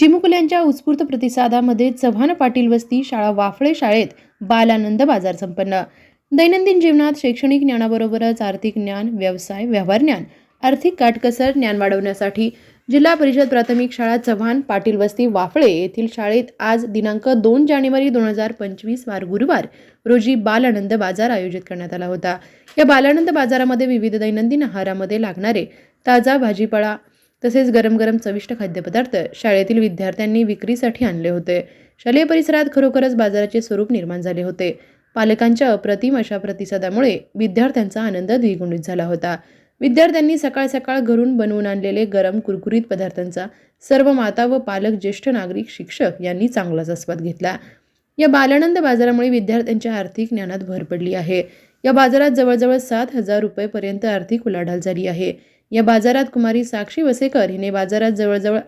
चिमुकल्यांच्या उत्स्फूर्त प्रतिसादामध्ये चव्हाण पाटील वस्ती शाळा वाफळे शाळेत बालानंद बाजार संपन्न. दैनंदिन जीवनात शैक्षणिक ज्ञानाबरोबरच आर्थिक ज्ञान व्यवसाय व्यवहार ज्ञान आर्थिक काटकसर ज्ञान वाढवण्यासाठी जिल्हा परिषद प्राथमिक शाळा चव्हाण पाटील वस्ती वाफळे येथील शाळेत आज दिनांक दोन जानेवारी दोन हजार पंचवीस वार गुरुवार रोजी बालानंद बाजार आयोजित करण्यात आला होता. या बालानंद बाजारामध्ये विविध दैनंदिन आहारामध्ये लागणारे ताजा भाजीपाळा तसेच गरम गरम चविष्ट खाद्यपदार्थ शाळेतील विद्यार्थ्यांनी विक्रीसाठी आणले होते. शालेय परिसरात खरोखरच बाजाराचे स्वरूप निर्माण झाले होते. पालकांच्या अप्रतिम अशा प्रतिसादामुळे विद्यार्थ्यांचा आनंद द्विगुणित झाला होता. विद्यार्थ्यांनी सकाळ सकाळ घरून बनवून आणलेले गरम कुरकुरीत पदार्थांचा सर्व माता व पालक ज्येष्ठ नागरिक शिक्षक यांनी चांगलाच आस्वाद घेतला. या बालानंद बाजारामुळे विद्यार्थ्यांच्या आर्थिक ज्ञानात भर पडली आहे. या बाजारात जवळजवळ सात हजार रुपयेपर्यंत आर्थिक उलाढाल झाली आहे. या बाजारात कुमारी साक्षी वसेकर हिने बाजारात जवळजवळ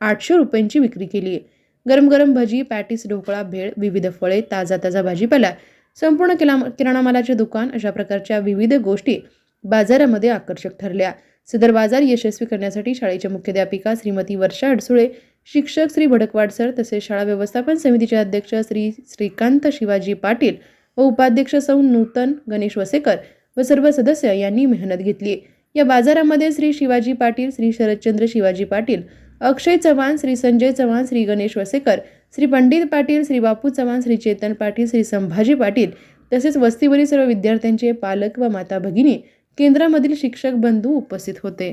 आठशे रुपयांची विक्री केली आहे. गरम गरम भजी पॅटीस ढोकळा भेळ विविध फळे ताजा ताजा भाजीपाला संपूर्ण किला किराणा मालाचे दुकान अशा प्रकारच्या विविध गोष्टी बाजारामध्ये आकर्षक ठरल्या. सदर बाजार यशस्वी करण्यासाठी शाळेच्या मुख्याध्यापिका श्रीमती वर्षा अडसुळे शिक्षक श्री भडकवाड सर तसेच शाळा व्यवस्थापन समितीचे अध्यक्ष श्री श्रीकांत शिवाजी पाटील व उपाध्यक्ष सौ नूतन गणेश वसेकर व सर्व सदस्य यांनी मेहनत घेतली या बाजारामध्ये श्री शिवाजी पाटील श्री शरदचंद्र शिवाजी पाटील अक्षय चव्हाण श्री संजय चव्हाण श्री गणेश वसेकर श्री पंडित पाटील श्री बापू चव्हाण श्री चेतन पाटील श्री संभाजी पाटील तसेच वस्तीवरील सर्व विद्यार्थ्यांचे पालक व माता भगिनी केंद्रामधील शिक्षक बंधू उपस्थित होते.